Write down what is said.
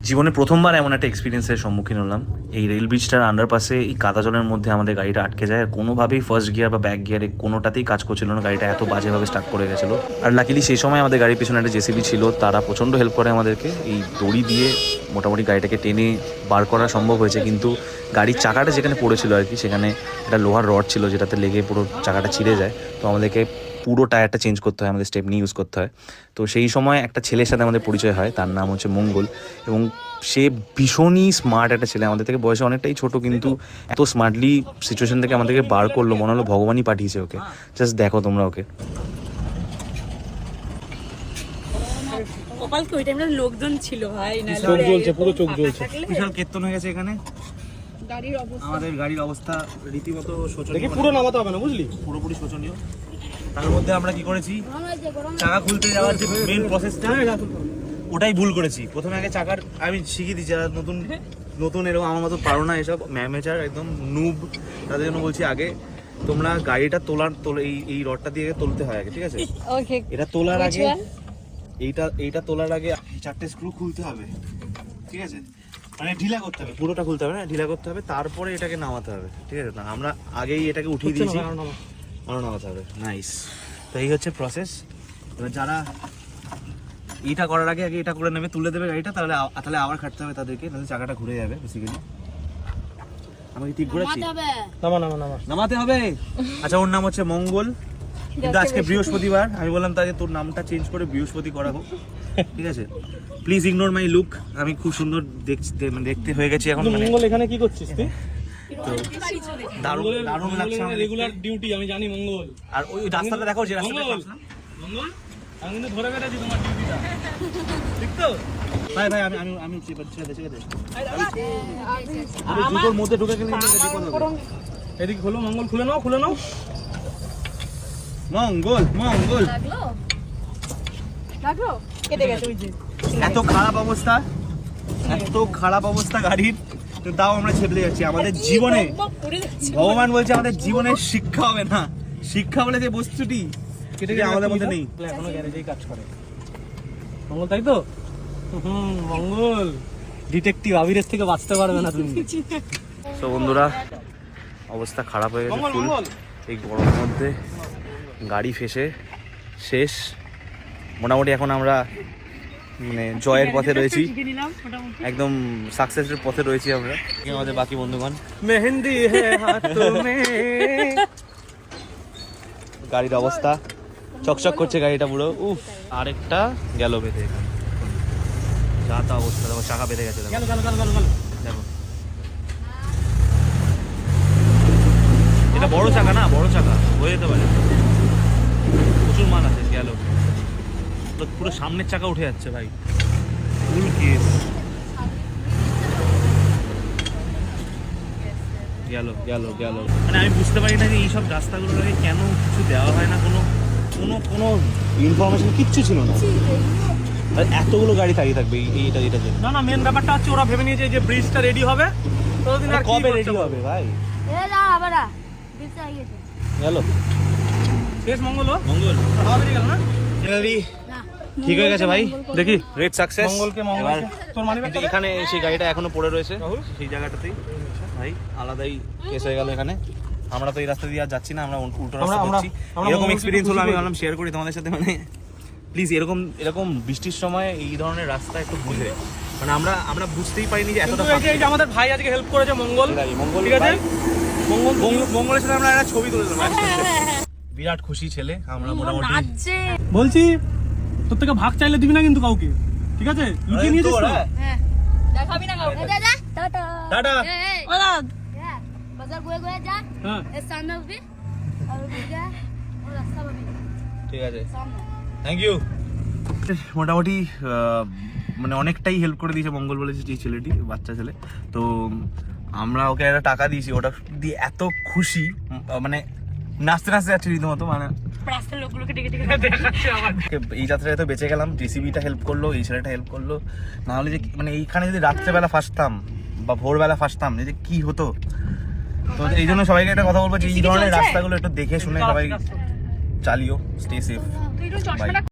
জীবনে প্রথমবার এমন একটা এক্সপিরিয়েন্সের সম্মুখীন হলাম। এই রেল ব্রিজটার আন্ডারপাসে এই কাদা জলের মধ্যে আমাদের গাড়িটা আটকে যায়। আর কোনোভাবেই ফার্স্ট গিয়ার বা ব্যাক গিয়ারে কোনোটাতেই কাজ করছিল না। গাড়িটা এত বাজেভাবে স্টার্ট করে গেছিল। আর লাকিলি সেই সময় আমাদের গাড়ির পিছনে একটা জেসিবি ছিল। তারা প্রচণ্ড হেল্প করে আমাদেরকে। এই দড়ি দিয়ে মোটামুটি গাড়িটাকে টেনে বার করা সম্ভব হয়েছে। কিন্তু গাড়ির চাকাটা যেখানে পড়েছিল আর কি, সেখানে একটা লোহার রড ছিল যেটাতে লেগে পুরো চাকাটা ছিঁড়ে যায়। তো আমাদেরকে পুরো টায়ারটা চেঞ্জ করতে হয় আমাদের স্টেপ নিয়ে ইউজ করতে হয়। তো সেই সময় একটা ছেলের সাথে আমাদের পরিচয় হয় তার নাম হচ্ছে মঙ্গল। এবং সে ভীষণই স্মার্ট একটা ছেলে। আমাদের থেকে বয়সে অনেকটাই ছোট কিন্তু এত স্মার্টলি সিচুয়েশন থেকে আমাদেরকে বার করল মনে হলো ভগবানই পাঠিয়েছে ওকে। জাস্ট দেখো তোমরা ওকে। কপাল ওই টাইমটা লোকজন ছিল ভাই না চোখ জ্বলছে পুরো চোখ জ্বলছে। বিশাল কেতন হয়ে গেছে এখানে। গাড়ির অবস্থা। আমাদের গাড়ির অবস্থা রীতিমতো শোচনীয় পুরো নামাতে হবে না বুঝলি? পুরোপুরি শোচনীয়। তার মধ্যে আমরা কি করেছি? চাকা খুলতে যাওয়ার যে মেন প্রসেসটা ওটাই ভুল করেছি। প্রথমে আগে চাকার আমি শিখিয়ে দিচ্ছি যারা নতুন নতুন এরকম আমার মতো পারো না এসব। ম্যামেচার একদম নুব তাদের জন্য বলছি আগে তোমরা গাড়িটা তোলার তোলে এই এই রডটা দিয়ে তুলতে হয় আগে ঠিক আছে? এটা তোলার আগে এইটা এইটা তোলার আগে চারটে স্ক্রু খুলতে হবে ঠিক আছে? মানে ঢিলা করতে হবে পুরোটা খুলতে হবে না ঢিলা করতে হবে তারপরে এটাকে নামাতে হবে ঠিক আছে? না আমরা আগেই এটাকে উঠিয়ে দিয়েছি। নামাতে হবে। নাইস তো এই হচ্ছে প্রসেস এবার যারা এইটা করার আগে আগে এটা করে নেবে তুলে দেবে গাড়িটা তাহলে আ- তাহলে আবার খাটতে হবে তাদেরকে তাহলে চাকাটা ঘুরে যাবে বেসিক্যালি আমি ঠিক ঘুরেছি নামা নামা নামা। নামাতে হবে? আচ্ছা ওর নাম হচ্ছে মঙ্গল। কিন্তু আজকে বৃহস্পতিবার। আমি বললাম তাহলে তোর নামটা চেঞ্জ করে বৃহস্পতি করা হোক ঠিক আছে? প্লিজ ইগনোর মাই লুক আমি খুব সুন্দর দেখতে মানে দেখতে হয়ে গেছি এখন মানে মঙ্গল এখানে কি করছিস তুই? দারুণ দারুণ লাগছে আমার রেগুলার ডিউটি আমি জানি মঙ্গল। আর ওই রাস্তাটা দেখো যে রাস্তাটা মঙ্গল আমি কিন্তু ধরে বেড়াচ্ছি তোমার ডিউটিটা ঠিক তো ভাই ভাই আমি আমি আমি চেপে ছেড়ে ছেড়ে দে আরে জুতোর মধ্যে ঢুকে গেলে বিপদ হবে। এদিকে খোলো মঙ্গল খুলে নাও খুলে নাও। মঙ্গল মঙ্গল। লাগল? লাগল? কেটে গেছে ওই যে। এত খারাপ অবস্থা এত খারাপ অবস্থা গাড়ির। তো তাও আমরা ছেপলে যাচ্ছি। আমাদের জীবনে ভগবান বলছে আমাদের জীবনে শিক্ষা হবে না। শিক্ষা বলে যে বস্তুটি সেটা আমাদের মধ্যে নেই? এখনও গ্যারেজেই কাজ করে। মঙ্গল তাই তো? হুম মঙ্গল। ডিটেকটিভ আবিরের থেকে বাঁচতে পারবে না তুমি। তো বন্ধুরা অবস্থা খারাপ হয়ে গেছে ফুল এই গরমের মধ্যে গাড়ি ফেসে শেষ। মোটামুটি এখন আমরা মানে জয়ের পথে রয়েছি। শিখে নিলাম মোটামুটি। একদম সাকসেসের পথে রয়েছি আমরা। আমাদের বাকি বন্ধুগণ। মেহেন্দি হে হাতোं में গাড়ির অবস্থা। চকচক করছে গাড়িটা পুরো। উফ। আরেকটা গেল বেঁধে যা তা অবস্থা। দেখো চাকা বেঁধে গেছে দেখো। দেখো। এটা বড় চাকা না? বড় চাকা। হয়ে যেতে পারে। প্রচুর মাল আছে গেল। পুরো সামনের চাকা উঠে যাচ্ছে ভাই। ফুল কেস গেল গেল গেল। মানে আমি বুঝতে পারি না যে এইসব রাস্তাগুলোকে কেন কিছু দেওয়া হয় না কোনো কোনো কোনো ইনফরমেশন কিচ্ছু ছিল না। আর এতগুলো গাড়ি দাঁড়িয়ে থাকবে এই- এইটা এটার জন্য না না মেন ব্যাপারটা হচ্ছে ওরা ভেবে নিয়েছে যে ব্রিজটা রেডি হবে। ততদিন আর কবে রেডি হবে? ভাই? গেল। শেষ মঙ্গল মঙ্গল। গেল না? ঠিক হয়ে গেছে ভাই? দেখি রেড সাকসেস মঙ্গলকে মঙ্গল তোর মানি কিন্তু এখানে সেই গাড়িটা এখনও পড়ে রয়েছে। সেই জায়গাটাতেই। ভাই আলাদাই কেস হয়ে গেল এখানে। আমরা তো এই রাস্তা দিয়ে আর যাচ্ছি না আমরা উল্টো রাস্তা করছি এরকম এক্সপিরিয়েন্স হলো আমি। ভাবলাম শেয়ার করি তোমাদের সাথে মানে প্লিজ এরকম এরকম বৃষ্টির সময় এই ধরনের রাস্তা একটু বুঝে মানে আমরা আমরা বুঝতেই পারিনি যে এতটা এই যে- আমাদের ভাই আজকে হেল্প করেছে মঙ্গল। মঙ্গল ঠিক আছে? মঙ্গল মঙ্গল- মঙ্গলের সাথে আমরা একটা ছবি তুলে দিলাম বিরাট খুশি ছেলে আমরা মোটামুটি বলছি তোর থেকে ভাগ চাইলে দিবি না কিন্তু কাউকে। ঠিক আছে? লুকিয়ে নিয়ে যাস ঠিক আছে। থ্যাংক ইউ মোটামুটি মানে অনেকটাই হেল্প করে দিয়েছে মঙ্গল বলে যে ছেলেটি বাচ্চা ছেলে। তো আমরা ওকে একটা টাকা দিয়েছি। ওটা দিয়ে এত খুশি মানে নাচতে নাচতে যাচ্ছে রীতিমতো মানে। রাস্তার লোকগুলোকে ডেকে ডেকে এই যাত্রায় তো বেঁচে গেলাম জেসিবিটা হেল্প করল এই ছেলেটা হেল্প করল। না হলে যে মানে এইখানে যদি রাত্রেবেলা ফাঁসতাম বা ভোরবেলা ফাঁসতাম যে কি হতো? তো এই জন্য সবাইকে একটা কথা বলব যে এই ধরনের রাস্তাগুলো একটু দেখে শুনে সবাই চালিও স্টে সেফ